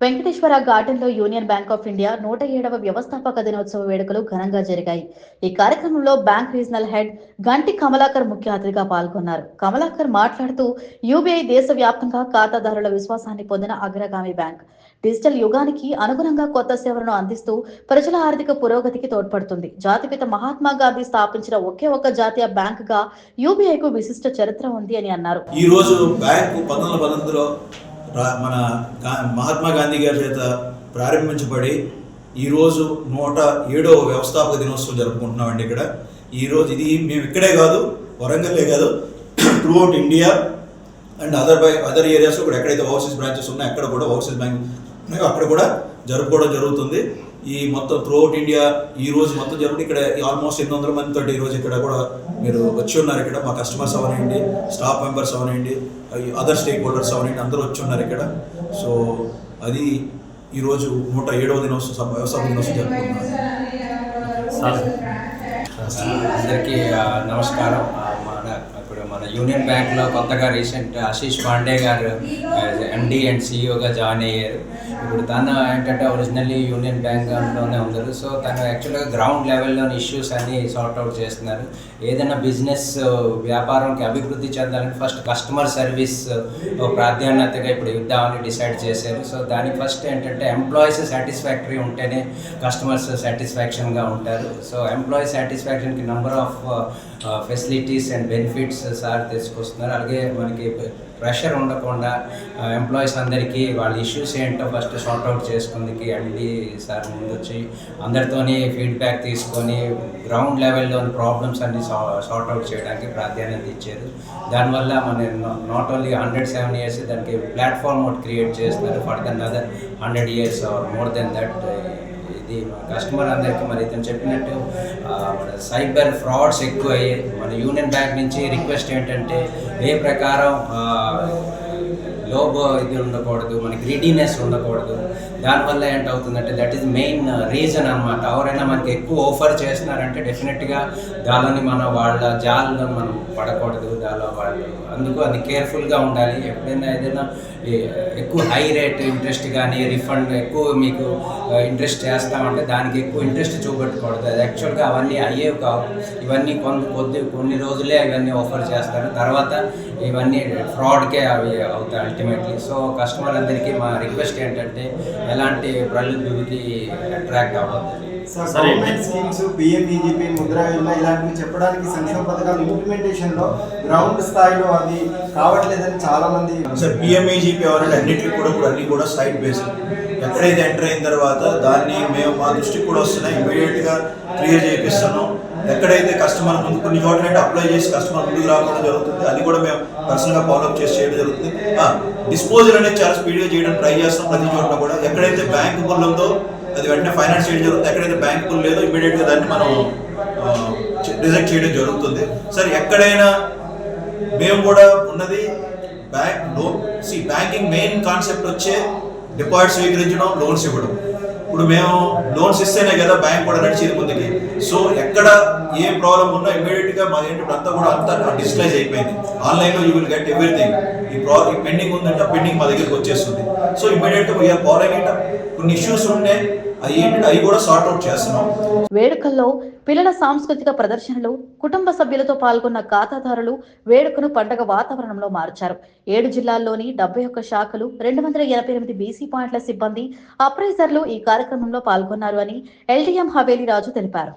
వెంకటేశ్వర గార్డెన్లో union bank of India నూట ఏడవ వ్యవస్థాపక దినోత్సవ వేడుకలు ఘనంగా జరిగాయి. ఈ కార్యక్రమంలో బ్యాంక్ రీజనల్ హెడ్ గంటి కమలాకర్ ముఖ్య అతిథిగా పాల్గొన్నారు. కమలాకర్ మాట్లాడుతూ యూబీఐ దేశవ్యాప్తంగా ఖాతాదారుల విశ్వాసాన్ని పొందిన అగ్రగామి బ్యాంక్. డిజిటల్ యుగానికి అనుగుణంగా కొత్త సేవలను అందిస్తూ ప్రజల ఆర్థిక పురోగతికి తోడ్పడుతుంది. జాతిపిత మహాత్మా గాంధీ స్థాపించిన ఒకే ఒక జాతీయ బ్యాంకుగా యూబీఐకు విశిష్ట చరిత్ర ఉంది అని అన్నారు. ఈ రోజు బ్యాంకు పంతొమ్మిది మన మహాత్మా గాంధీ గారి చేత ప్రారంభించబడి ఈరోజు నూట ఏడవ వ్యవస్థాపక దినోత్సవం జరుపుకుంటున్నామండి ఇక్కడ. ఈరోజు ఇది మేము ఇక్కడే కాదు వరంగల్లే కాదు throughout India and other by other ఏరియాస్లో కూడా ఎక్కడైతే ఓవర్సీస్ బ్రాంచెస్ ఉన్నాయో అక్కడ కూడా ఓవర్సీస్ బ్యాంక్ ఉన్నాయో అక్కడ కూడా జరుపుకోవడం జరుగుతుంది. ఈ మొత్తం త్రూఅవుట్ ఇండియా ఈ రోజు మొత్తం జరుగుతుంది. ఇక్కడ ఆల్మోస్ట్ ఎనిమిది వందల మంది తోటి ఈ రోజు ఇక్కడ కూడా మీరు వచ్చి ఉన్నారు ఇక్కడ. మా కస్టమర్స్ అవనండి స్టాఫ్ మెంబర్స్ అవనండి అదర్ స్టేక్ హోల్డర్స్ అవనండి అందరూ వచ్చి ఉన్నారు ఇక్కడ. సో అది ఈరోజు నూట ఏడవ దినోత్సవం వ్యవసాయ దినోత్సవం సార్ అందరికీ నమస్కారం. మన మన యూనియన్ బ్యాంక్లో కొత్తగా రీసెంట్ ఆశీష్ పాండే గారు ఎండి అండ్ సిఇఓగా జాయిన్ అయ్యారు. ఇప్పుడు తను ఏంటంటే ఒరిజినల్లీ యూనియన్ బ్యాంక్లోనే ఉన్నారు. సో తను యాక్చువల్గా గ్రౌండ్ లెవెల్లోని ఇష్యూస్ అన్ని సార్ట్ అవుట్ చేస్తున్నారు. ఏదైనా బిజినెస్ వ్యాపారంకి అభివృద్ధి చెందాలంటే ఫస్ట్ కస్టమర్ సర్వీస్ ప్రాధాన్యతగా ఇప్పుడు ఇద్దామని డిసైడ్ చేశారు. సో దానికి ఫస్ట్ ఏంటంటే ఎంప్లాయీస్ సాటిస్ఫాక్టరీ ఉంటేనే కస్టమర్స్ సాటిస్ఫాక్షన్గా ఉంటారు. So employee సాటిస్ఫాక్షన్కి number of facilities and benefits sir తీసుకొస్తున్నారు. అలాగే మనకి ప్రెషర్ ఉండకుండా ఎంప్లాయీస్ అందరికీ వాళ్ళ ఇష్యూస్ ఏంటో ఫస్ట్ సార్ట్ అవుట్ చేసుకుందికి అండి. సార్ ముందు వచ్చి అందరితోని ఫీడ్బ్యాక్ తీసుకొని గ్రౌండ్ లెవెల్లో ప్రాబ్లమ్స్ అన్ని సార్ట్ అవుట్ చేయడానికి ప్రాధాన్యత ఇచ్చారు. దానివల్ల మన not only hundred seven years దానికి ప్లాట్ఫామ్ ఒకటి క్రియేట్ చేస్తున్నారు. For then other hundred years or more then that ఇది కస్టమర్ అందరికీ మరి ఇతను చెప్పినట్టు మన సైబర్ ఫ్రాడ్స్ ఎక్కువ అయ్యాయి మన యూనియన్ బ్యాంక్ నుంచి రిక్వెస్ట్ ఏంటంటే ఏ ప్రకారం లోబో ఇది ఉండకూడదు మన గ్రీడీనెస్ ఉండకూడదు. దానివల్ల ఏంటవుతుందంటే దట్ ఈస్ మెయిన్ రీజన్ అనమాట ఎవరైనా మనకి ఎక్కువ ఆఫర్ చేస్తున్నారంటే డెఫినెట్గా దానిని మన వాళ్ళ జాల్లో మనం పడకూడదు దానిలో వాళ్ళు. అందుకు అది కేర్ఫుల్గా ఉండాలి. ఎప్పుడైనా ఏదైనా ఎక్కువ హై రేట్ ఇంట్రెస్ట్ కానీ రిఫండ్ ఎక్కువ మీకు uh, ఇంట్రెస్ట్ చేస్తామంటే దానికి ఎక్కువ ఇంట్రెస్ట్ చూపెట్టకూడదు. అది యాక్చువల్గా అవన్నీ అయ్యేవి కావు. ఇవన్నీ కొన్ని కొద్ది కొన్ని రోజులే ఇవన్నీ ఆఫర్ చేస్తారు. తర్వాత ఇవన్నీ ఫ్రాడ్కే అవి అవుతాయి. అల్టిమేట్లీ సో కస్టమర్ అందరికీ మా రిక్వెస్ట్ ఏంటంటే ఎలాంటి ప్రలుద్ధికి అట్రాక్ట్ అవ్వద్దు. Sir schemes PMEGP Mudra Yojana ఇలాంటివి చెప్పడానికి సంక్షేమ పథకాలు ఇంప్లిమెంటేషన్లో గ్రౌండ్ స్థాయిలో అది కావట్లేదని చాలా మంది సార్ పిఎంఈజీపీ ఎవరంటే అన్నిటికీ కూడా ఇప్పుడు అన్ని కూడా సైట్ బేస్డ్ ఎక్కడైతే ఎంటర్ అయిన తర్వాత దాన్ని మేము మా దృష్టికి కూడా వస్తున్నాయి. ఇమీడియట్గా క్లియర్ చేపిస్తున్నాం. ఎక్కడైతే కస్టమర్ ముందు కొన్ని చోట్ల అయితే అప్లై చేసి కస్టమర్ ముందుకు రావడం జరుగుతుంది అది కూడా మేము పర్సనల్గా ఫాలోఅప్ చేసి చేయడం జరుగుతుంది. డిస్పోజల్ అనేది చాలా స్పీడ్గా చేయడానికి ట్రై చేస్తాం ప్రతి చోట్ల కూడా. ఎక్కడైతే బ్యాంకు పనులతో ఉందో అది వెంటనే ఫైనాన్స్ చేయడం జరుగుతుంది. ఎక్కడైతే బ్యాంకు పనులు లేదో ఇమీడియట్గా దాన్ని మనం రిజెక్ట్ చేయడం జరుగుతుంది. సార్ ఎక్కడైనా మేము కూడా ఉన్నది బ్యాంక్ లోన్ సి బ్యాంకింగ్ మెయిన్ కాన్సెప్ట్ వచ్చే డిపాజిట్ స్వీకరించడం లోన్స్ ఇవ్వడం. ఇప్పుడు మేము లోన్స్ ఇస్తేనే కదా బ్యాంక్ కూడా నడిచేది ముందుకి. సో ఎక్కడ ఏ ప్రాబ్లం ఉన్నా ఇమీడియట్గా మా ఏంటి అంతా కూడా అంతా డిజిటలైజ్ అయిపోయింది. ఆన్లైన్లో యూ విల్ గెట్ ఎవ్రీథింగ్. ఈ ప్రాబ్లం ఈ పెండింగ్ ఉందంటే పెండింగ్ మా దగ్గరికి వచ్చేస్తుంది. సో ఇమీడియట్గా వీఆర్ ఫాలోయింగ్ కొన్ని ఇష్యూస్ ఉంటే అది ఏంటంటే అవి కూడా సార్ట్ అవుట్ చేస్తున్నాం. వేడుకల్లో పిల్లల సాంస్కృతిక ప్రదర్శనలు కుటుంబ సభ్యులతో పాల్గొన్న ఖాతాదారులు వేడుకను పండగ వాతావరణంలో మార్చారు. ఏడు జిల్లాల్లోని డెబ్బై ఒక్క శాఖలు రెండు వందల ఎనభై ఎనిమిది బీసీ పాయింట్ల సిబ్బంది అప్రైజర్లు ఈ కార్యక్రమంలో పాల్గొన్నారు అని ఎల్డీఎం హవేలీ రాజు తెలిపారు.